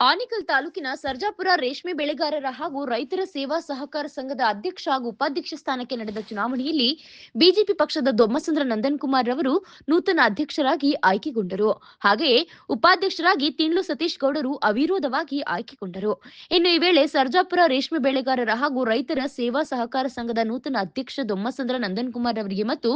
ಆನೇಕಲ್ ತಾಲೂಕಿನ ಸರ್ಜಾಪುರ ರೇಷ್ಮೆ ಬೆಳೆಗಾರರ ಹಾಗೂ ರೈತರ ಸೇವಾ ಸಹಕಾರ ಸಂಘದ ಅಧ್ಯಕ್ಷ ಹಾಗೂ ಉಪಾಧ್ಯಕ್ಷ ಸ್ಥಾನಕ್ಕೆ ನಡೆದ ಚುನಾವಣೆಯಲ್ಲಿ ಬಿಜೆಪಿ ಪಕ್ಷದ ದೊಮ್ಮಸಂದ್ರ ನಂದನ್ ಕುಮಾರ್ ರವರು ನೂತನ ಅಧ್ಯಕ್ಷರಾಗಿ ಆಯ್ಕೆಗೊಂಡರು. ಹಾಗೆಯೇ ಉಪಾಧ್ಯಕ್ಷರಾಗಿ ತಿಂಡ್ಲು ಸತೀಶ್ ಗೌಡರು ಅವಿರೋಧವಾಗಿ ಆಯ್ಕೆಗೊಂಡರು. ಇನ್ನು ಈ ವೇಳೆ ಸರ್ಜಾಪುರ ರೇಷ್ಮೆ ಬೆಳೆಗಾರರ ಹಾಗೂ ರೈತರ ಸೇವಾ ಸಹಕಾರ ಸಂಘದ ನೂತನ ಅಧ್ಯಕ್ಷ ದೊಮ್ಮಸಂದ್ರ ನಂದನ್ ಕುಮಾರ್ ಅವರಿಗೆ ಮತ್ತು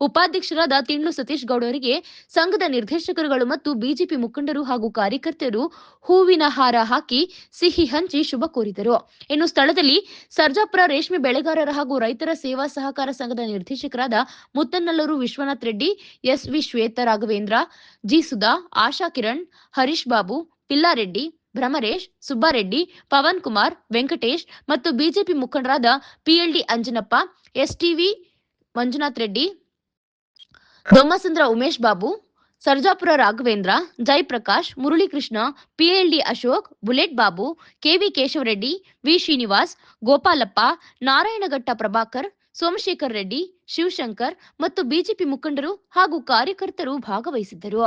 ಉಪಾಧ್ಯಕ್ಷರಾದ ತಿಣ್ಣು ಸತೀಶ್ ಗೌಡರಿಗೆ ಸಂಘದ ನಿರ್ದೇಶಕರುಗಳು ಮತ್ತು ಬಿಜೆಪಿ ಮುಖಂಡರು ಹಾಗೂ ಕಾರ್ಯಕರ್ತರು ಹೂವಿನ ಹಾರ ಹಾಕಿ ಸಿಹಿ ಹಂಚಿ ಶುಭ ಕೋರಿದರು. ಇನ್ನು ಸ್ಥಳದಲ್ಲಿ ಸರ್ಜಾಪುರ ರೇಷ್ಮೆ ಬೆಳೆಗಾರರ ಹಾಗೂ ರೈತರ ಸೇವಾ ಸಹಕಾರ ಸಂಘದ ನಿರ್ದೇಶಕರಾದ Muthanallur Vishwanath Reddy, S V Shweta, Raghavendra, G Sudha, Asha Kiran, Harish Babu, Pillareddy, Bhramaresh, Subbareddy, Pavan Kumar, Venkatesh ಮತ್ತು ಬಿಜೆಪಿ ಮುಖಂಡರಾದ PLD Anjanappa STV Manjunath Reddy Dommasandra Umesh Babu, Sarjapura Raghavendra, Jayaprakash, Muralikrishna, PLD Ashok, Bullet Babu, KV Keshavareddy, V Srinivas, Gopalappa, Narayanaghatta Prabhakar, Somashekar Reddy, Shivashankar ಮತ್ತು BJP ಮುಖಂಡರು ಹಾಗೂ ಕಾರ್ಯಕರ್ತರು ಭಾಗವಹಿಸಿದ್ದರು.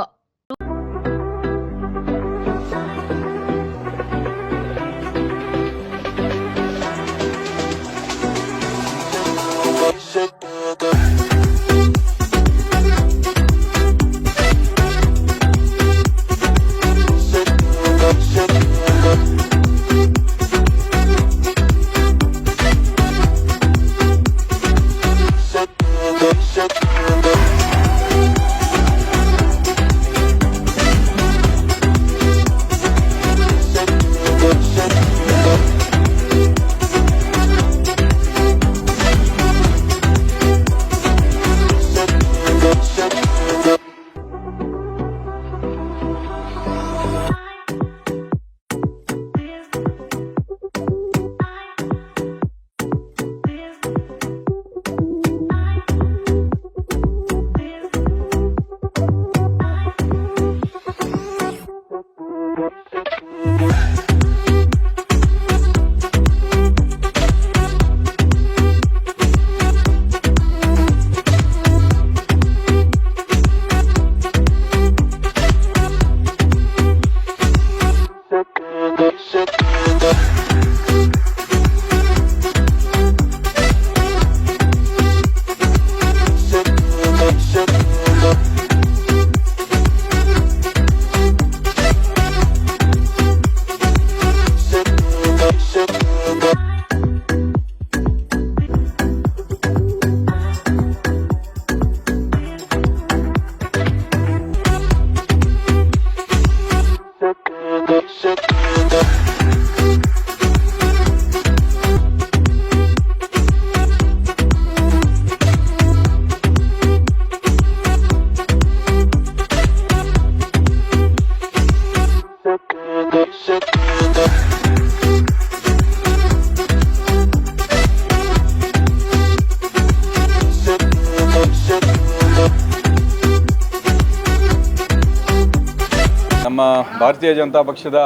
ಭಾರತೀಯ ಜನತಾ ಪಕ್ಷದ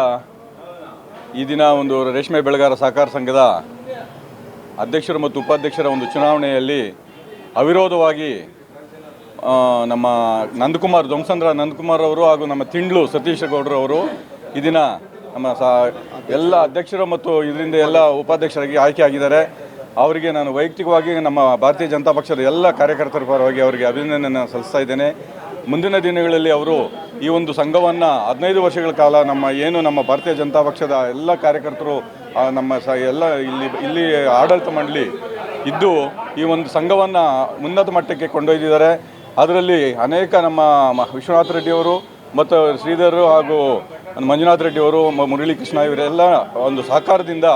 ಈ ದಿನ ಒಂದು ರೇಷ್ಮೆ ಬೆಳೆಗಾರ ಸಹಕಾರ ಸಂಘದ ಅಧ್ಯಕ್ಷರು ಮತ್ತು ಉಪಾಧ್ಯಕ್ಷರ ಒಂದು ಚುನಾವಣೆಯಲ್ಲಿ ಅವಿರೋಧವಾಗಿ ನಮ್ಮ ನಂದಕುಮಾರ್, ಧ್ವಂಸಂದ್ರ ನಂದಕುಮಾರ್ ಅವರು ಹಾಗೂ ನಮ್ಮ ತಿಂಡ್ಲು ಸತೀಶ್ ಗೌಡ್ರು ಅವರು ಈ ದಿನ ನಮ್ಮ ಸಾ, ಎಲ್ಲ ಅಧ್ಯಕ್ಷರು ಮತ್ತು ಇದರಿಂದ ಎಲ್ಲ ಉಪಾಧ್ಯಕ್ಷರಾಗಿ ಆಯ್ಕೆ ಆಗಿದ್ದಾರೆ. ಅವರಿಗೆ ನಾನು ವೈಯಕ್ತಿಕವಾಗಿ ನಮ್ಮ ಭಾರತೀಯ ಜನತಾ ಪಕ್ಷದ ಎಲ್ಲ ಕಾರ್ಯಕರ್ತರ ಪರವಾಗಿ ಅವರಿಗೆ ಅಭಿನಂದನೆಯನ್ನು ಸಲ್ಲಿಸ್ತಾ ಇದ್ದೇನೆ. ಮುಂದಿನ ದಿನಗಳಲ್ಲಿ ಅವರು ಈ ಒಂದು ಸಂಘವನ್ನು ಹದಿನೈದು ವರ್ಷಗಳ ಕಾಲ ನಮ್ಮ ಏನು ನಮ್ಮ ಭಾರತೀಯ ಜನತಾ ಪಕ್ಷದ ಎಲ್ಲ ಕಾರ್ಯಕರ್ತರು ನಮ್ಮ ಸ ಎಲ್ಲ ಇಲ್ಲಿ ಇಲ್ಲಿ ಆಡಳಿತ ಮಂಡಳಿ ಇದ್ದು ಈ ಒಂದು ಸಂಘವನ್ನು ಉನ್ನತ ಮಟ್ಟಕ್ಕೆ ಕೊಂಡೊಯ್ದಿದ್ದಾರೆ. ಅದರಲ್ಲಿ ಅನೇಕ ನಮ್ಮ ವಿಶ್ವನಾಥ ರೆಡ್ಡಿಯವರು ಮತ್ತು ಶ್ರೀಧರ್ ಹಾಗೂ ಮಂಜುನಾಥ್ ರೆಡ್ಡಿಯವರು ಮುರಳೀಕೃಷ್ಣ ಇವರೆಲ್ಲ ಒಂದು ಸಹಕಾರದಿಂದ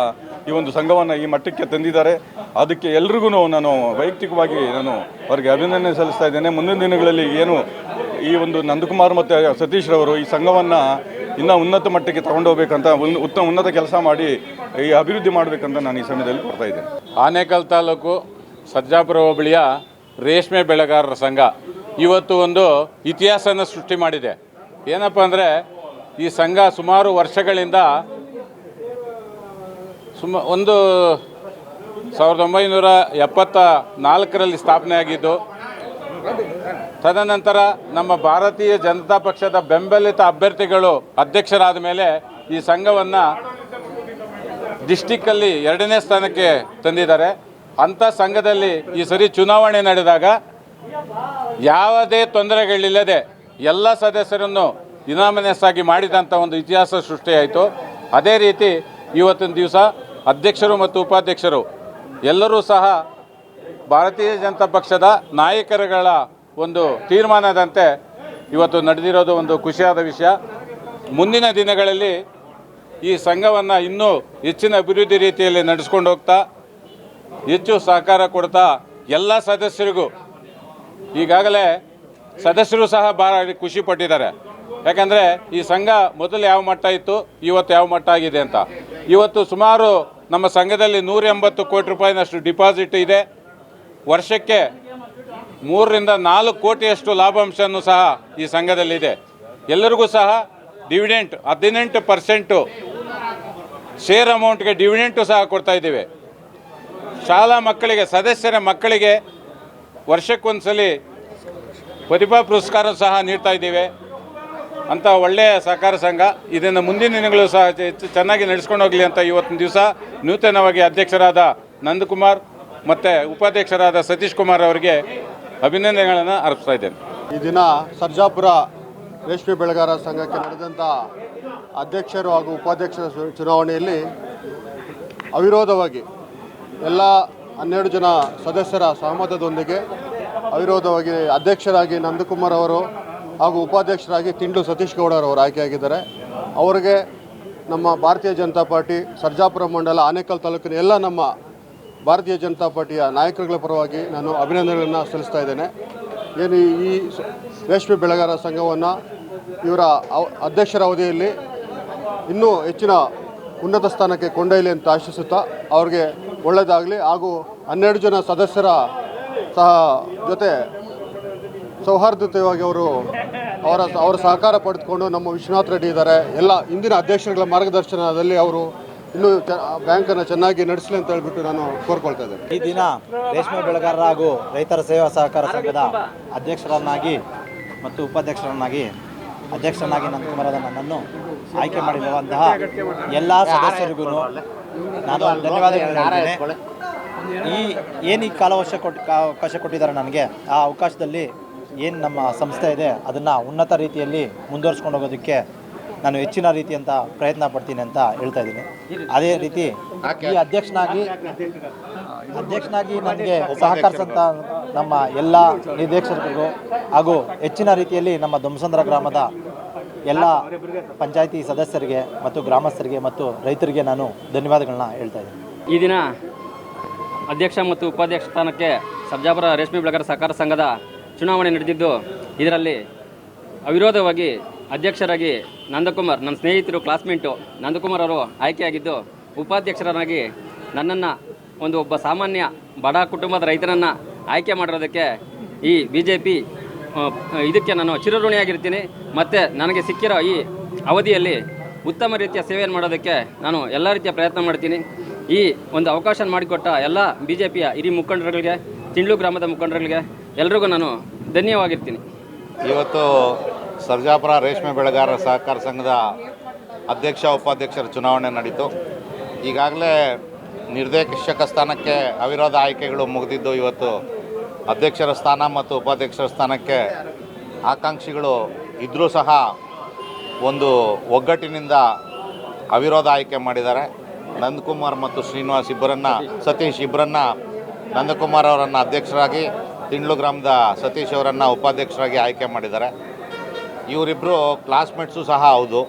ಈ ಒಂದು ಸಂಘವನ್ನು ಈ ಮಟ್ಟಕ್ಕೆ ತಂದಿದ್ದಾರೆ. ಅದಕ್ಕೆ ಎಲ್ರಿಗೂ ನಾನು ವೈಯಕ್ತಿಕವಾಗಿ ನಾನು ಅವರಿಗೆ ಅಭಿನಂದನೆ ಸಲ್ಲಿಸ್ತಾ ಇದ್ದೇನೆ. ಮುಂದಿನ ದಿನಗಳಲ್ಲಿ ಏನು ಈ ಒಂದು ನಂದಕುಮಾರ್ ಮತ್ತು ಸತೀಶ್ ರವರು ಈ ಸಂಘವನ್ನು ಇನ್ನೂ ಉನ್ನತ ಮಟ್ಟಕ್ಕೆ ತಗೊಂಡೋಗ್ಬೇಕಂತ ಒಂದು ಉತ್ತಮ ಉನ್ನತ ಕೆಲಸ ಮಾಡಿ ಈ ಅಭಿವೃದ್ಧಿ ಮಾಡಬೇಕಂತ ನಾನು ಈ ಸಮಯದಲ್ಲಿ ಕೊಡ್ತಾ ಇದ್ದೇನೆ. ಆನೇಕಲ್ ತಾಲೂಕು ಸಜ್ಜಾಪುರ ಹೋಬಳಿಯ ರೇಷ್ಮೆ ಬೆಳೆಗಾರರ ಸಂಘ ಇವತ್ತು ಒಂದು ಇತಿಹಾಸವನ್ನು ಸೃಷ್ಟಿ ಮಾಡಿದೆ. ಏನಪ್ಪ ಅಂದರೆ ಈ ಸಂಘ ಸುಮಾರು ವರ್ಷಗಳಿಂದ ಸುಮ ಒಂದು ಸಾವಿರದ ಒಂಬೈನೂರ ಎಪ್ಪತ್ತ ನಾಲ್ಕರಲ್ಲಿ ಸ್ಥಾಪನೆ ಆಗಿದ್ದು ತದನಂತರ ನಮ್ಮ ಭಾರತೀಯ ಜನತಾ ಪಕ್ಷದ ಬೆಂಬಲಿತ ಅಭ್ಯರ್ಥಿಗಳು ಅಧ್ಯಕ್ಷರಾದ ಮೇಲೆ ಈ ಸಂಘವನ್ನು ಡಿಸ್ಟಿಕ್ಕಲ್ಲಿ ಎರಡನೇ ಸ್ಥಾನಕ್ಕೆ ತಂದಿದ್ದಾರೆ. ಅಂಥ ಸಂಘದಲ್ಲಿ ಈ ಸರಿ ಚುನಾವಣೆ ನಡೆದಾಗ ಯಾವುದೇ ತೊಂದರೆಗಳಿಲ್ಲದೆ ಎಲ್ಲ ಸದಸ್ಯರನ್ನು ಯುನಾಮಿನಸ್ ಮಾಡಿದಂಥ ಒಂದು ಇತಿಹಾಸ ಸೃಷ್ಟಿಯಾಯಿತು. ಅದೇ ರೀತಿ ಇವತ್ತಿನ ದಿವಸ ಅಧ್ಯಕ್ಷರು ಮತ್ತು ಉಪಾಧ್ಯಕ್ಷರು ಎಲ್ಲರೂ ಸಹ ಭಾರತೀಯ ಜನತಾ ಪಕ್ಷದ ನಾಯಕರುಗಳ ಒಂದು ತೀರ್ಮಾನದಂತೆ ಇವತ್ತು ನಡೆದಿರೋದು ಒಂದು ಖುಷಿಯಾದ ವಿಷಯ. ಮುಂದಿನ ದಿನಗಳಲ್ಲಿ ಈ ಸಂಘವನ್ನು ಇನ್ನೂ ಹೆಚ್ಚಿನ ಅಭಿವೃದ್ಧಿ ರೀತಿಯಲ್ಲಿ ನಡೆಸ್ಕೊಂಡು ಹೋಗ್ತಾ, ಹೆಚ್ಚು ಸಹಕಾರ ಕೊಡ್ತಾ ಎಲ್ಲ ಸದಸ್ಯರಿಗೂ, ಈಗಾಗಲೇ ಸದಸ್ಯರು ಸಹ ಭಾಳ ಖುಷಿ ಪಟ್ಟಿದ್ದಾರೆ. ಯಾಕಂದರೆ ಈ ಸಂಘ ಮೊದಲು ಯಾವ ಮಟ್ಟ ಇತ್ತು, ಇವತ್ತು ಯಾವ ಮಟ್ಟ ಆಗಿದೆ ಅಂತ. ಇವತ್ತು ಸುಮಾರು ನಮ್ಮ ಸಂಘದಲ್ಲಿ ನೂರ ಎಂಬತ್ತು ಕೋಟಿ ರೂಪಾಯಿನಷ್ಟು ಡಿಪಾಸಿಟ್ ಇದೆ. ವರ್ಷಕ್ಕೆ ಮೂರರಿಂದ ನಾಲ್ಕು ಕೋಟಿಯಷ್ಟು ಲಾಭಾಂಶನೂ ಸಹ ಈ ಸಂಘದಲ್ಲಿದೆ. ಎಲ್ಲರಿಗೂ ಸಹ ಡಿವಿಡೆಂಟ್ ಹದಿನೆಂಟು ಪರ್ಸೆಂಟು ಶೇರ್ ಅಮೌಂಟ್ಗೆ ಡಿವಿಡೆಂಟು ಸಹ ಕೊಡ್ತಾ ಇದ್ದೀವಿ. ಶಾಲಾ ಮಕ್ಕಳಿಗೆ, ಸದಸ್ಯರ ಮಕ್ಕಳಿಗೆ ವರ್ಷಕ್ಕೊಂದ್ಸಲ ಪ್ರತಿಭಾ ಪುರಸ್ಕಾರ ಸಹ ನೀಡ್ತಾ ಇದ್ದೀವಿ. ಅಂತ ಒಳ್ಳೆಯ ಸಹಕಾರ ಸಂಘ. ಇದನ್ನು ಮುಂದಿನ ದಿನಗಳು ಸಹ ಹೆಚ್ಚು ಚೆನ್ನಾಗಿ ನಡೆಸ್ಕೊಂಡು ಹೋಗಲಿ ಅಂತ ಇವತ್ತಿನ ದಿವಸ ನೂತನವಾಗಿ ಅಧ್ಯಕ್ಷರಾದ ನಂದಕುಮಾರ್ ಮತ್ತು ಉಪಾಧ್ಯಕ್ಷರಾದ ಸತೀಶ್ ಕುಮಾರ್ ಅವರಿಗೆ ಅಭಿನಂದನೆಗಳನ್ನು ಅರ್ಪಿಸ್ತಾ ಇದ್ದೇನೆ. ಈ ದಿನ ಸರ್ಜಾಪುರ ರೇಷ್ಮೆ ಬೆಳೆಗಾರ ಸಂಘಕ್ಕೆ ನಡೆದಂಥ ಅಧ್ಯಕ್ಷರು ಹಾಗೂ ಉಪಾಧ್ಯಕ್ಷರ ಚುನಾವಣೆಯಲ್ಲಿ ಅವಿರೋಧವಾಗಿ ಎಲ್ಲ ಹನ್ನೆರಡು ಜನ ಸದಸ್ಯರ ಸಹಮತದೊಂದಿಗೆ ಅವಿರೋಧವಾಗಿ ಅಧ್ಯಕ್ಷರಾಗಿ ನಂದಕುಮಾರ್ ಅವರು ಹಾಗೂ ಉಪಾಧ್ಯಕ್ಷರಾಗಿ ತಿಂಡು ಸತೀಶ್ ಗೌಡರವರು ಆಯ್ಕೆಯಾಗಿದ್ದಾರೆ. ಅವರಿಗೆ ನಮ್ಮ ಭಾರತೀಯ ಜನತಾ ಪಾರ್ಟಿ, ಸರ್ಜಾಪುರ ಮಂಡಲ, ಆನೇಕಲ್ ತಾಲೂಕಿನ ಎಲ್ಲ ನಮ್ಮ ಭಾರತೀಯ ಜನತಾ ಪಾರ್ಟಿಯ ನಾಯಕರುಗಳ ಪರವಾಗಿ ನಾನು ಅಭಿನಂದನೆಗಳನ್ನು ಸಲ್ಲಿಸ್ತಾ ಇದ್ದೇನೆ. ಏನು ಈ- ರೇಷ್ಮೆ ಬೆಳೆಗಾರ ಸಂಘವನ್ನು ಇವರ ಅಧ್ಯಕ್ಷರ ಅವಧಿಯಲ್ಲಿ ಇನ್ನೂ ಹೆಚ್ಚಿನ ಉನ್ನತ ಸ್ಥಾನಕ್ಕೆ ಕೊಂಡೊಯ್ಯಲಿ ಅಂತ ಆಶಿಸುತ್ತಾ ಅವ್ರಿಗೆ ಒಳ್ಳೆಯದಾಗಲಿ ಹಾಗೂ ಹನ್ನೆರಡು ಜನ ಸದಸ್ಯರ ಸಹ ಜೊತೆ ಸೌಹಾರ್ದತೆಯಾಗಿ ಅವರು ಅವರ ಅವರ ಸಹಕಾರ ಪಡೆದುಕೊಂಡು ನಮ್ಮ ವಿಶ್ವನಾಥ್ ರೆಡ್ಡಿ ಇದ್ದಾರೆ. ಎಲ್ಲ ಇಂದಿನ ಅಧ್ಯಕ್ಷರುಗಳ ಮಾರ್ಗದರ್ಶನದಲ್ಲಿ ಅವರು ಇನ್ನೂ ಬ್ಯಾಂಕ್ ಬ್ಯಾಂಕನ್ನು ಚೆನ್ನಾಗಿ ನಡೆಸಲಿ ಅಂತ ಹೇಳ್ಬಿಟ್ಟು ನಾನು ಕೋರ್ಕೊಳ್ತಾ ಇದ್ದೇನೆ. ಈ ದಿನ ರೇಷ್ಮೆ ಬೆಳೆಗಾರರ ಹಾಗೂ ರೈತರ ಸೇವಾ ಸಹಕಾರ ಸಂಘದ ಅಧ್ಯಕ್ಷರನ್ನಾಗಿ ಮತ್ತು ಉಪಾಧ್ಯಕ್ಷರನ್ನಾಗಿ ಅಧ್ಯಕ್ಷರನ್ನಾಗಿ ನಂದಕುಮಾರದ ನನ್ನನ್ನು ಆಯ್ಕೆ ಮಾಡಿರುವಂತಹ ಎಲ್ಲ ಸದಸ್ಯರಿಗೂ ನಾನು ಧನ್ಯವಾದ ಈ ಏನು ಈ ಕಾಲವಶ ಕೊಟ್ಟು ಅವಕಾಶ ಕೊಟ್ಟಿದ್ದಾರೆ ನನಗೆ, ಆ ಅವಕಾಶದಲ್ಲಿ ಏನು ನಮ್ಮ ಸಂಸ್ಥೆ ಇದೆ, ಅದನ್ನು ಉನ್ನತ ರೀತಿಯಲ್ಲಿ ಮುಂದುವರಿಸ್ಕೊಂಡು ಹೋಗೋದಕ್ಕೆ ನಾನು ಹೆಚ್ಚಿನ ರೀತಿಯಂತ ಪ್ರಯತ್ನ ಪಡ್ತೀನಿ ಅಂತ ಹೇಳ್ತಾ ಇದ್ದೀನಿ. ಅದೇ ರೀತಿ ಈ ಅಧ್ಯಕ್ಷನಾಗಿ ಅಧ್ಯಕ್ಷನಾಗಿ ನನಗೆ ಸಹಕರಿಸಂತ ನಮ್ಮ ಎಲ್ಲ ನಿರ್ದೇಶಕರಿಗೂ ಹಾಗೂ ಹೆಚ್ಚಿನ ರೀತಿಯಲ್ಲಿ ನಮ್ಮ ಧ್ವಂಸಂದ್ರ ಗ್ರಾಮದ ಎಲ್ಲ ಪಂಚಾಯಿತಿ ಸದಸ್ಯರಿಗೆ ಮತ್ತು ಗ್ರಾಮಸ್ಥರಿಗೆ ಮತ್ತು ರೈತರಿಗೆ ನಾನು ಧನ್ಯವಾದಗಳನ್ನ ಹೇಳ್ತಾ ಇದ್ದೀನಿ. ಈ ದಿನ ಅಧ್ಯಕ್ಷ ಮತ್ತು ಉಪಾಧ್ಯಕ್ಷ ಸ್ಥಾನಕ್ಕೆ ಸರ್ಜಾಪುರ ರೇಷ್ಮೆ ಬೆಳೆಗಾರ ಸಹಕಾರ ಸಂಘದ ಚುನಾವಣೆ ನಡೆದಿದ್ದು, ಇದರಲ್ಲಿ ಅವಿರೋಧವಾಗಿ ಅಧ್ಯಕ್ಷರಾಗಿ ನಂದಕುಮಾರ್ ನನ್ನ ಸ್ನೇಹಿತರು ಕ್ಲಾಸ್ಮೇಟು ನಂದಕುಮಾರ್ ಅವರು ಆಯ್ಕೆಯಾಗಿದ್ದು ಉಪಾಧ್ಯಕ್ಷರನ್ನಾಗಿ ನನ್ನನ್ನು ಒಂದು ಒಬ್ಬ ಸಾಮಾನ್ಯ ಬಡ ಕುಟುಂಬದ ರೈತರನ್ನು ಆಯ್ಕೆ ಮಾಡಿರೋದಕ್ಕೆ ಈ ಬಿ ಜೆ ಪಿ ಇದಕ್ಕೆ ನಾನು ಚಿರಋಣಿಯಾಗಿರ್ತೀನಿ. ಮತ್ತು ನನಗೆ ಸಿಕ್ಕಿರೋ ಈ ಅವಧಿಯಲ್ಲಿ ಉತ್ತಮ ರೀತಿಯ ಸೇವೆಯನ್ನು ಮಾಡೋದಕ್ಕೆ ನಾನು ಎಲ್ಲ ರೀತಿಯ ಪ್ರಯತ್ನ ಮಾಡ್ತೀನಿ. ಈ ಒಂದು ಅವಕಾಶ ಮಾಡಿಕೊಟ್ಟ ಎಲ್ಲ ಬಿ ಜೆ ಪಿಯ ಹಿರಿ ಮುಖಂಡರುಗಳಿಗೆ, ತಿಂಡ್ಲು ಗ್ರಾಮದ ಮುಖಂಡರುಗಳಿಗೆ ಎಲ್ರಿಗೂ ನಾನು ಧನ್ಯವಾಗಿರ್ತೀನಿ. ಇವತ್ತು ಸರ್ಜಾಪುರ ರೇಷ್ಮೆ ಬೆಳೆಗಾರರ ಸಹಕಾರ ಸಂಘದ ಅಧ್ಯಕ್ಷ, ಉಪಾಧ್ಯಕ್ಷರ ಚುನಾವಣೆ ನಡೀತು. ಈಗಾಗಲೇ ನಿರ್ದೇಶಕ ಸ್ಥಾನಕ್ಕೆ ಅವಿರೋಧ ಆಯ್ಕೆಗಳು ಮುಗಿದಿದ್ದು, ಇವತ್ತು ಅಧ್ಯಕ್ಷರ ಸ್ಥಾನ ಮತ್ತು ಉಪಾಧ್ಯಕ್ಷರ ಸ್ಥಾನಕ್ಕೆ ಆಕಾಂಕ್ಷಿಗಳು ಇದ್ದರೂ ಸಹ ಒಂದು ಒಗ್ಗಟ್ಟಿನಿಂದ ಅವಿರೋಧ ಆಯ್ಕೆ ಮಾಡಿದ್ದಾರೆ. ನಂದಕುಮಾರ್ ಮತ್ತು ಶ್ರೀನಿವಾಸ್ ಇಬ್ಬರನ್ನು, ಸತೀಶ್ ಇಬ್ಬರನ್ನು, ನಂದಕುಮಾರ್ ಅವರನ್ನು ಅಧ್ಯಕ್ಷರಾಗಿ, ತಿಂಡ್ಲು ಗ್ರಾಮದ ಸತೀಶ್ ಅವರನ್ನು ಉಪಾಧ್ಯಕ್ಷರಾಗಿ ಆಯ್ಕೆ ಮಾಡಿದ್ದಾರೆ. ಇವರಿಬ್ಬರು ಕ್ಲಾಸ್ಮೇಟ್ಸು ಸಹ ಹೌದು.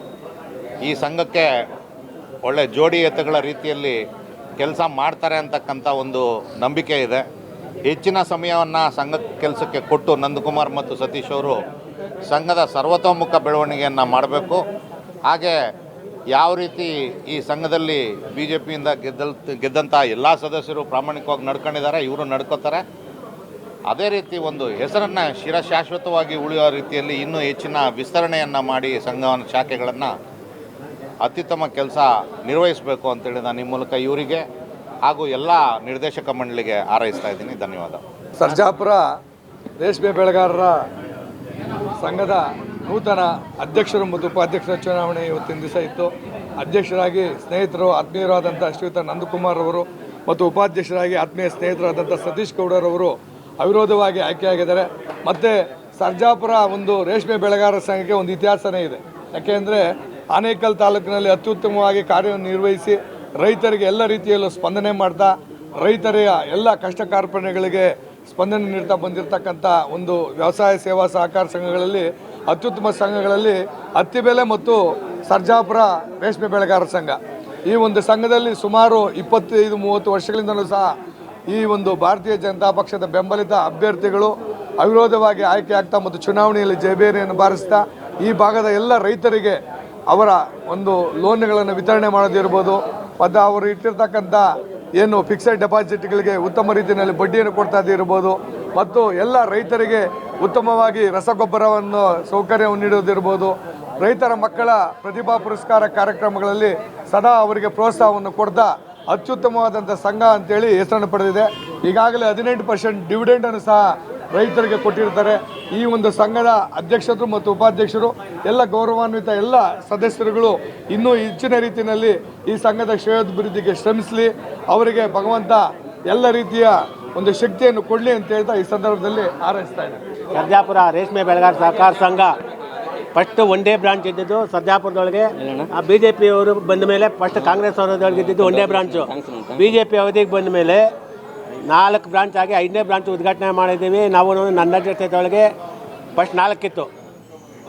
ಈ ಸಂಘಕ್ಕೆ ಒಳ್ಳೆ ಜೋಡಿ ಎತ್ತುಗಳ ರೀತಿಯಲ್ಲಿ ಕೆಲಸ ಮಾಡ್ತಾರೆ ಅಂತಕ್ಕಂಥ ಒಂದು ನಂಬಿಕೆ ಇದೆ. ಹೆಚ್ಚಿನ ಸಮಯವನ್ನು ಸಂಘ ಕೆಲಸಕ್ಕೆ ಕೊಟ್ಟು ನಂದಕುಮಾರ್ ಮತ್ತು ಸತೀಶ್ ಅವರು ಸಂಘದ ಸರ್ವತೋಮುಖ ಬೆಳವಣಿಗೆಯನ್ನು ಮಾಡಬೇಕು. ಹಾಗೆ ಯಾವ ರೀತಿ ಈ ಸಂಘದಲ್ಲಿ ಬಿ ಜೆ ಪಿಯಿಂದ ಗೆದ್ದಲ್ ಗೆದ್ದಂಥ ಎಲ್ಲ ಸದಸ್ಯರು ಪ್ರಾಮಾಣಿಕವಾಗಿ ನಡ್ಕೊಂಡಿದ್ದಾರೆ, ಇವರು ನಡ್ಕೋತಾರೆ. ಅದೇ ರೀತಿ ಒಂದು ಹೆಸರನ್ನು ಶಿರಶಾಶ್ವತವಾಗಿ ಉಳಿಯೋ ರೀತಿಯಲ್ಲಿ ಇನ್ನೂ ಹೆಚ್ಚಿನ ವಿಸ್ತರಣೆಯನ್ನು ಮಾಡಿ ಸಂಘವನ್ನು ಶಾಖೆಗಳನ್ನು ಅತ್ಯುತ್ತಮ ಕೆಲಸ ನಿರ್ವಹಿಸಬೇಕು ಅಂತೇಳಿ ನಾನು ಈ ಮೂಲಕ ಇವರಿಗೆ ಹಾಗೂ ಎಲ್ಲ ನಿರ್ದೇಶಕ ಮಂಡಳಿಗೆ ಹಾರೈಸ್ತಾ ಇದ್ದೀನಿ. ಧನ್ಯವಾದ. ಸರ್ಜಾಪುರ ರೇಷ್ಮೆ ಬೆಳೆಗಾರರ ಸಂಘದ ನೂತನ ಅಧ್ಯಕ್ಷರು ಮತ್ತು ಉಪಾಧ್ಯಕ್ಷರ ಚುನಾವಣೆ ಇವತ್ತಿನ ದಿವಸ ಇತ್ತು. ಅಧ್ಯಕ್ಷರಾಗಿ ಸ್ನೇಹಿತರು, ಆತ್ಮೀಯರಾದಂಥ ಶ್ರೀಯುತ ನಂದಕುಮಾರ್ ಅವರು ಮತ್ತು ಉಪಾಧ್ಯಕ್ಷರಾಗಿ ಆತ್ಮೀಯ ಸ್ನೇಹಿತರಾದಂಥ ಸತೀಶ್ ಗೌಡರವರು ಅವಿರೋಧವಾಗಿ ಆಯ್ಕೆಯಾಗಿದ್ದಾರೆ ಮತ್ತು ಸರ್ಜಾಪುರ ಒಂದು ರೇಷ್ಮೆ ಬೆಳೆಗಾರರ ಸಂಘಕ್ಕೆ ಒಂದು ಇತಿಹಾಸನೇ ಇದೆ. ಯಾಕೆಂದರೆ ಆನೇಕಲ್ ತಾಲೂಕಿನಲ್ಲಿ ಅತ್ಯುತ್ತಮವಾಗಿ ಕಾರ್ಯನಿರ್ವಹಿಸಿ ರೈತರಿಗೆ ಎಲ್ಲ ರೀತಿಯಲ್ಲೂ ಸ್ಪಂದನೆ ಮಾಡ್ತಾ, ರೈತರ ಎಲ್ಲ ಕಷ್ಟ ಕಾರ್ಪಣ್ಯಗಳಿಗೆ ಸ್ಪಂದನೆ ನೀಡ್ತಾ ಬಂದಿರತಕ್ಕಂಥ ಒಂದು ವ್ಯವಸಾಯ ಸೇವಾ ಸಹಕಾರ ಸಂಘಗಳಲ್ಲಿ, ಅತ್ಯುತ್ತಮ ಸಂಘಗಳಲ್ಲಿ ಹತ್ತಿಬೆಲೆ ಮತ್ತು ಸರ್ಜಾಪುರ ರೇಷ್ಮೆ ಬೆಳೆಗಾರರ ಸಂಘ. ಈ ಒಂದು ಸಂಘದಲ್ಲಿ ಸುಮಾರು ಇಪ್ಪತ್ತೈದು, ಮೂವತ್ತು ವರ್ಷಗಳಿಂದಲೂ ಸಹ ಈ ಒಂದು ಭಾರತೀಯ ಜನತಾ ಪಕ್ಷದ ಬೆಂಬಲಿತ ಅಭ್ಯರ್ಥಿಗಳು ಅವಿರೋಧವಾಗಿ ಆಯ್ಕೆ ಆಗ್ತಾ ಮತ್ತು ಚುನಾವಣೆಯಲ್ಲಿ ಜಯಬೇರಿಯನ್ನು ಬಾರಿಸ್ತಾ ಈ ಭಾಗದ ಎಲ್ಲ ರೈತರಿಗೆ ಅವರ ಒಂದು ಲೋನ್ಗಳನ್ನು ವಿತರಣೆ ಮಾಡೋದಿರ್ಬೋದು. ಮತ್ತು ಅವರು ಇಟ್ಟಿರ್ತಕ್ಕಂಥ ಏನು ಫಿಕ್ಸೆಡ್ ಡೆಪಾಸಿಟ್ಗಳಿಗೆ ಉತ್ತಮ ರೀತಿಯಲ್ಲಿ ಬಡ್ಡಿಯನ್ನು ಕೊಡ್ತಾ ಇರ್ಬೋದು. ಮತ್ತು ಎಲ್ಲ ರೈತರಿಗೆ ಉತ್ತಮವಾಗಿ ರಸಗೊಬ್ಬರವನ್ನು, ಸೌಕರ್ಯವನ್ನು ನೀಡೋದಿರ್ಬೋದು. ರೈತರ ಮಕ್ಕಳ ಪ್ರತಿಭಾ ಪುರಸ್ಕಾರ ಕಾರ್ಯಕ್ರಮಗಳಲ್ಲಿ ಸದಾ ಅವರಿಗೆ ಪ್ರೋತ್ಸಾಹವನ್ನು ಕೊಡ್ತಾ ಅತ್ಯುತ್ತಮವಾದಂಥ ಸಂಘ ಅಂತೇಳಿ ಹೆಸರನ್ನು ಪಡೆದಿದೆ. ಈಗಾಗಲೇ ಹದಿನೆಂಟು ಪರ್ಸೆಂಟ್ ಡಿವಿಡೆಂಡನ್ನು ಸಹ ರೈತರಿಗೆ ಕೊಟ್ಟಿರ್ತಾರೆ. ಈ ಒಂದು ಸಂಘದ ಅಧ್ಯಕ್ಷರು ಮತ್ತು ಉಪಾಧ್ಯಕ್ಷರು, ಎಲ್ಲ ಗೌರವಾನ್ವಿತ ಎಲ್ಲ ಸದಸ್ಯರುಗಳು ಇನ್ನೂ ಹೆಚ್ಚಿನ ರೀತಿಯಲ್ಲಿ ಈ ಸಂಘದ ಶ್ರೇಯೋಭಿವೃದ್ಧಿಗೆ ಶ್ರಮಿಸಲಿ, ಅವರಿಗೆ ಭಗವಂತ ಎಲ್ಲ ರೀತಿಯ ಒಂದು ಶಕ್ತಿಯನ್ನು ಕೊಡಲಿ ಅಂತ ಹೇಳ್ತಾ ಈ ಸಂದರ್ಭದಲ್ಲಿ ಹಾರೈಸ್ತಾ ಇದ್ದಾರೆ ಸರ್ಜಾಪುರ ರೇಷ್ಮೆ ಬೆಳೆಗಾರ ಸಹಕಾರ ಸಂಘ ಫಸ್ಟ್ ಒಂದೇ ಡೇ ಬ್ರಾಂಚ್ ಇದ್ದಿದ್ದು ಸರ್ಜಾಪುರದೊಳಗೆ. ಆ ಬಿ ಜೆ ಪಿ ಅವರು ಬಂದ ಮೇಲೆ ಫಸ್ಟ್ ಕಾಂಗ್ರೆಸ್ ಅವರದೊಳಗೆ ಇದ್ದಿದ್ದು one day branch. B J P ಅವಧಿಗೆ ಬಂದ ಮೇಲೆ ನಾಲ್ಕು ಬ್ರಾಂಚ್ ಆಗಿ ಐದನೇ ಬ್ರಾಂಚ್ ಉದ್ಘಾಟನೆ ಮಾಡಿದ್ದೀವಿ. ನಾವು ನನ್ನ ಅಧ್ಯಕ್ಷತೆಯೊಳಗೆ ಫಸ್ಟ್ ನಾಲ್ಕಿತ್ತು.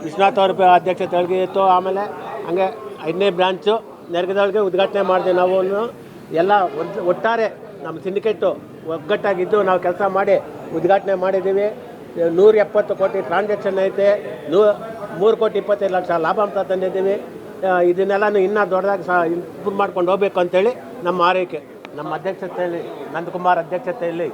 ವಿಶ್ವನಾಥ್ ಅವ್ರ ಅಧ್ಯಕ್ಷತೆಯೊಳಗೆ ಇತ್ತು ಆಮೇಲೆ ಹಂಗೆ ಐದನೇ ಬ್ರಾಂಚು ನೆರಗದೊಳಗೆ ಉದ್ಘಾಟನೆ ಮಾಡಿದೆ ನಾವು ಎಲ್ಲ ಒಟ್- ಒಟ್ಟಾರೆ ನಮ್ಮ ಸಿಂಡಿಕೇಟು ಒಗ್ಗಟ್ಟಾಗಿದ್ದು ನಾವು ಕೆಲಸ ಮಾಡಿ ಉದ್ಘಾಟನೆ ಮಾಡಿದ್ದೀವಿ. ನೂರ ಎಪ್ಪತ್ತು ಕೋಟಿ ಟ್ರಾನ್ಸಾಕ್ಷನ್ ಐತೆ. ನೂ ಮೂರು ಕೋಟಿ ಇಪ್ಪತ್ತೈದು ಲಕ್ಷ ಲಾಭಾಂಶ ತಂದಿದ್ದೀವಿ. ಇದನ್ನೆಲ್ಲನೂ ಇದನ್ನೆಲ್ಲ ಇನ್ನೂ ದೊಡ್ಡದಾಗಿ ಸಹ ಇಂಪ್ರೂವ್ ಮಾಡ್ಕೊಂಡು ಹೋಗ್ಬೇಕು ಅಂತೇಳಿ ನಮ್ಮ ಆರೈಕೆ. ನಮ್ಮ ಅಧ್ಯಕ್ಷತೆಯಲ್ಲಿ, ನಂದಕುಮಾರ್ ಅಧ್ಯಕ್ಷತೆಯಲ್ಲಿ.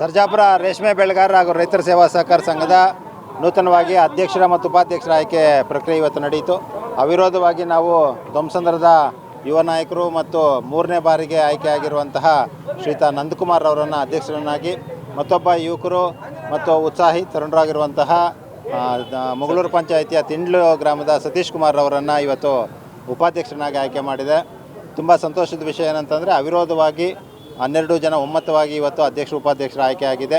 ಸರ್ಜಾಪುರ ರೇಷ್ಮೆ ಬೆಳೆಗಾರರ ಹಾಗೂ ರೈತರ ಸೇವಾ ಸಹಕಾರ ಸಂಘದ ನೂತನವಾಗಿ ಅಧ್ಯಕ್ಷರ ಮತ್ತು ಉಪಾಧ್ಯಕ್ಷರ ಆಯ್ಕೆ ಪ್ರಕ್ರಿಯೆ ಇವತ್ತು ನಡೆಯಿತು ಅವಿರೋಧವಾಗಿ ನಾವು ಧ್ವಂಸಂದ್ರದ ಯುವ ನಾಯಕರು ಮತ್ತು ಮೂರನೇ ಬಾರಿಗೆ ಆಯ್ಕೆಯಾಗಿರುವಂತಹ ಶ್ರೀತಾ ನಂದಕುಮಾರ್ ಅವರನ್ನು ಅಧ್ಯಕ್ಷರನ್ನಾಗಿ ಮತ್ತೊಬ್ಬ ಯುವಕರು ಮತ್ತು ಉತ್ಸಾಹಿ ತರುಣರಾಗಿರುವಂತಹ ಮಗಳೂರು ಪಂಚಾಯಿತಿಯ ತಿಂಡ್ಲು ಗ್ರಾಮದ ಸತೀಶ್ ಕುಮಾರ್ ಅವರನ್ನು ಇವತ್ತು ಉಪಾಧ್ಯಕ್ಷರನ್ನಾಗಿ ಆಯ್ಕೆ ಮಾಡಿದೆ. ತುಂಬ ಸಂತೋಷದ ವಿಷಯ ಏನಂತಂದರೆ, ಅವಿರೋಧವಾಗಿ ಹನ್ನೆರಡು ಜನ ಒಮ್ಮತವಾಗಿ ಇವತ್ತು ಅಧ್ಯಕ್ಷ, ಉಪಾಧ್ಯಕ್ಷರ ಆಯ್ಕೆ ಆಗಿದೆ.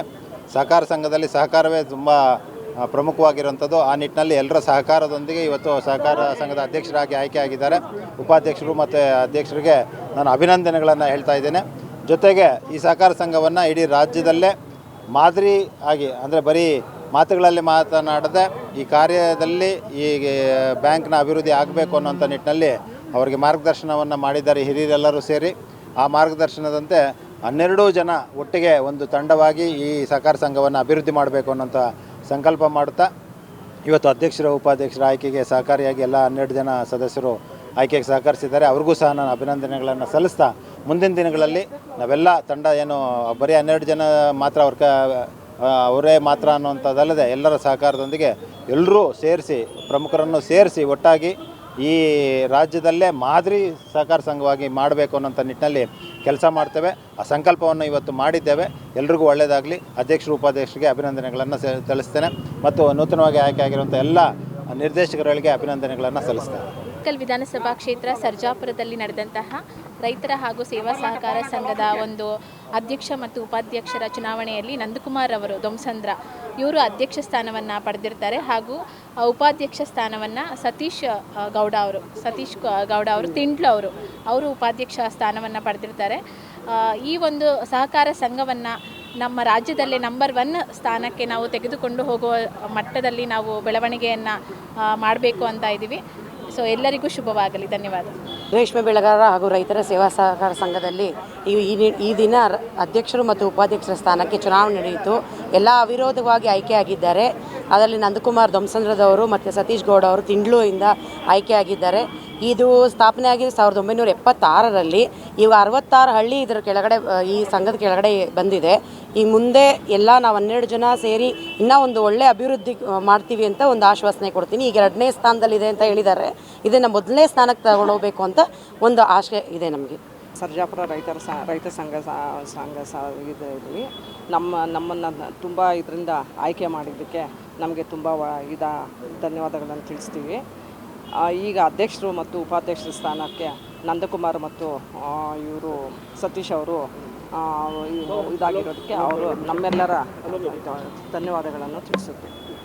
ಸಹಕಾರ ಸಂಘದಲ್ಲಿ ಸಹಕಾರವೇ ತುಂಬ ಪ್ರಮುಖವಾಗಿರುವಂಥದ್ದು. ಆ ನಿಟ್ಟಿನಲ್ಲಿ ಎಲ್ಲರ ಸಹಕಾರದೊಂದಿಗೆ ಇವತ್ತು ಸಹಕಾರ ಸಂಘದ ಅಧ್ಯಕ್ಷರಾಗಿ ಆಯ್ಕೆ ಆಗಿದ್ದಾರೆ. ಉಪಾಧ್ಯಕ್ಷರು ಮತ್ತು ಅಧ್ಯಕ್ಷರಿಗೆ ನಾನು ಅಭಿನಂದನೆಗಳನ್ನು ಹೇಳ್ತಾ ಇದ್ದೇನೆ. ಜೊತೆಗೆ ಈ ಸಹಕಾರ ಸಂಘವನ್ನು ಇಡೀ ರಾಜ್ಯದಲ್ಲೇ ಮಾದರಿ ಆಗಿ, ಅಂದರೆ ಬರೀ ಮಾತುಗಳಲ್ಲಿ ಮಾತನಾಡದೆ ಈ ಕಾರ್ಯದಲ್ಲಿ ಈ ಬ್ಯಾಂಕ್ನ ಅಭಿವೃದ್ಧಿ ಆಗಬೇಕು ಅನ್ನೋಂಥ ನಿಟ್ಟಿನಲ್ಲಿ ಅವರಿಗೆ ಮಾರ್ಗದರ್ಶನವನ್ನು ಮಾಡಿದ್ದಾರೆ ಹಿರಿಯರೆಲ್ಲರೂ ಸೇರಿ. ಆ ಮಾರ್ಗದರ್ಶನದಂತೆ ಹನ್ನೆರಡು ಜನ ಒಟ್ಟಿಗೆ ಒಂದು ತಂಡವಾಗಿ ಈ ಸಹಕಾರ ಸಂಘವನ್ನು ಅಭಿವೃದ್ಧಿ ಮಾಡಬೇಕು ಅನ್ನೋಂಥ ಸಂಕಲ್ಪ ಮಾಡುತ್ತಾ, ಇವತ್ತು ಅಧ್ಯಕ್ಷರ, ಉಪಾಧ್ಯಕ್ಷರ ಆಯ್ಕೆಗೆ ಸಹಕಾರಿಯಾಗಿ ಎಲ್ಲ ಹನ್ನೆರಡು ಜನ ಸದಸ್ಯರು ಆಯ್ಕೆಗೆ ಸಹಕರಿಸಿದ್ದಾರೆ. ಅವ್ರಿಗೂ ಸಹ ನಾನು ಅಭಿನಂದನೆಗಳನ್ನು ಸಲ್ಲಿಸ್ತಾ ಮುಂದಿನ ದಿನಗಳಲ್ಲಿ ನಾವೆಲ್ಲ ತಂಡ ಏನು ಬರೀ ಹನ್ನೆರಡು ಜನ ಮಾತ್ರ ಅವ್ರ ಕ ಅವರೇ ಮಾತ್ರ ಅನ್ನುವಂಥದ್ದಲ್ಲದೆ ಎಲ್ಲರ ಸಹಕಾರದೊಂದಿಗೆ ಎಲ್ಲರೂ ಸೇರಿಸಿ, ಪ್ರಮುಖರನ್ನು ಸೇರಿಸಿ ಒಟ್ಟಾಗಿ ಈ ರಾಜ್ಯದಲ್ಲೇ ಮಾದರಿ ಸಹಕಾರ ಸಂಘವಾಗಿ ಮಾಡಬೇಕು ಅನ್ನೋಂಥ ನಿಟ್ಟಿನಲ್ಲಿ ಕೆಲಸ ಮಾಡ್ತೇವೆ. ಆ ಸಂಕಲ್ಪವನ್ನು ಇವತ್ತು ಮಾಡಿದ್ದೇವೆ. ಎಲ್ರಿಗೂ ಒಳ್ಳೆಯದಾಗಲಿ ಅಧ್ಯಕ್ಷರು, ಉಪಾಧ್ಯಕ್ಷರಿಗೆ ಅಭಿನಂದನೆಗಳನ್ನು ಸಲ್ಲಿಸ್ತೇನೆ. ಮತ್ತು ನೂತನವಾಗಿ ಆಯ್ಕೆ ಆಗಿರುವಂಥ ಎಲ್ಲ ನಿರ್ದೇಶಕರುಗಳಿಗೆ ಅಭಿನಂದನೆಗಳನ್ನು ಸಲ್ಲಿಸ್ತೇನೆ. ಕಲ್ ವಿಧಾನಸಭಾ ಕ್ಷೇತ್ರ ಸರ್ಜಾಪುರದಲ್ಲಿ ನಡೆದಂತಹ ರೈತರ ಹಾಗೂ ಸೇವಾ ಸಹಕಾರ ಸಂಘದ ಒಂದು ಅಧ್ಯಕ್ಷ ಮತ್ತು ಉಪಾಧ್ಯಕ್ಷರ ಚುನಾವಣೆಯಲ್ಲಿ ನಂದಕುಮಾರ್ ಅವರು ದೊಮ್ಸಂದ್ರ ಇವರು ಅಧ್ಯಕ್ಷ ಸ್ಥಾನವನ್ನು ಪಡೆದಿರ್ತಾರೆ ಹಾಗೂ ಉಪಾಧ್ಯಕ್ಷ ಸ್ಥಾನವನ್ನು ಸತೀಶ್ ಗೌಡ ಅವರು, ಸತೀಶ್ ಗೌಡ ಅವರು, ತಿಂಡ್ಲು ಅವರು ಅವರು ಉಪಾಧ್ಯಕ್ಷ ಸ್ಥಾನವನ್ನು ಪಡೆದಿರ್ತಾರೆ. ಈ ಒಂದು ಸಹಕಾರ ಸಂಘವನ್ನು ನಮ್ಮ ರಾಜ್ಯದಲ್ಲೇ ನಂಬರ್ ಒನ್ ಸ್ಥಾನಕ್ಕೆ ನಾವು ತೆಗೆದುಕೊಂಡು ಹೋಗುವ ಮಟ್ಟದಲ್ಲಿ ನಾವು ಬೆಳವಣಿಗೆಯನ್ನು ಮಾಡಬೇಕು ಅಂತ ಇದ್ದೀವಿ. ಸೊ ಎಲ್ಲರಿಗೂ ಶುಭವಾಗಲಿ. ಧನ್ಯವಾದ. ರೇಷ್ಮೆ ಬೆಳೆಗಾರ ಹಾಗೂ ರೈತರ ಸೇವಾ ಸಹಕಾರ ಸಂಘದಲ್ಲಿ ಈ ಈ ದಿನ ಅಧ್ಯಕ್ಷರು ಮತ್ತು ಉಪಾಧ್ಯಕ್ಷರ ಸ್ಥಾನಕ್ಕೆ ಚುನಾವಣೆ ನಡೆಯಿತು. ಎಲ್ಲ ಅವಿರೋಧವಾಗಿ ಆಯ್ಕೆಯಾಗಿದ್ದಾರೆ. ಅದರಲ್ಲಿ ನಂದಕುಮಾರ್ ದೊಮ್ಸಂದ್ರದವರು ಮತ್ತು ಸತೀಶ್ ಗೌಡ ಅವರು ತಿಂಡ್ಲೂಯಿಂದ ಆಯ್ಕೆಯಾಗಿದ್ದಾರೆ. ಇದು ಸ್ಥಾಪನೆ ಆಗಿದೆ ಸಾವಿರದ ಒಂಬೈನೂರ ಎಪ್ಪತ್ತಾರರಲ್ಲಿ. ಈಗ ಅರವತ್ತಾರು ಹಳ್ಳಿ ಇದರ ಕೆಳಗಡೆ ಈ ಸಂಘದ ಕೆಳಗಡೆ ಬಂದಿದೆ. ಈ ಮುಂದೆ ಎಲ್ಲ ನಾವು ಹನ್ನೆರಡು ಜನ ಸೇರಿ ಇನ್ನೂ ಒಂದು ಒಳ್ಳೆ ಅಭಿವೃದ್ಧಿ ಮಾಡ್ತೀವಿ ಅಂತ ಒಂದು ಆಶ್ವಾಸನೆ ಕೊಡ್ತೀನಿ. ಈಗ ಎರಡನೇ ಸ್ಥಾನದಲ್ಲಿದೆ ಅಂತ ಹೇಳಿದ್ದಾರೆ. ಇದನ್ನು ಮೊದಲನೇ ಸ್ಥಾನಕ್ಕೆ ತಗೊಂಡೋಗ್ಬೇಕು ಅಂತ ಒಂದು ಆಶೆ ಇದೆ ನಮಗೆ. ಸರ್ಜಾಪುರ ರೈತರ ಸ, ರೈತ ಸಂಘ ಸಂಘ ಸ ಇದರಲ್ಲಿ ನಮ್ಮ, ನಮ್ಮನ್ನು ತುಂಬ ಇದರಿಂದ ಆಯ್ಕೆ ಮಾಡಿದ್ದಕ್ಕೆ ನಮಗೆ ತುಂಬ ಇದ, ಧನ್ಯವಾದಗಳನ್ನು ತಿಳಿಸ್ತೀವಿ. ಈಗ ಅಧ್ಯಕ್ಷರು ಮತ್ತು ಉಪಾಧ್ಯಕ್ಷರ ಸ್ಥಾನಕ್ಕೆ ನಂದಕುಮಾರ್ ಮತ್ತು ಇವರು ಸತೀಶ್ ಅವರು ಇದಾಗಿರೋದಕ್ಕೆ ಅವರು ನಮ್ಮೆಲ್ಲರ ಧನ್ಯವಾದಗಳನ್ನು ತಿಳಿಸುತ್ತೆ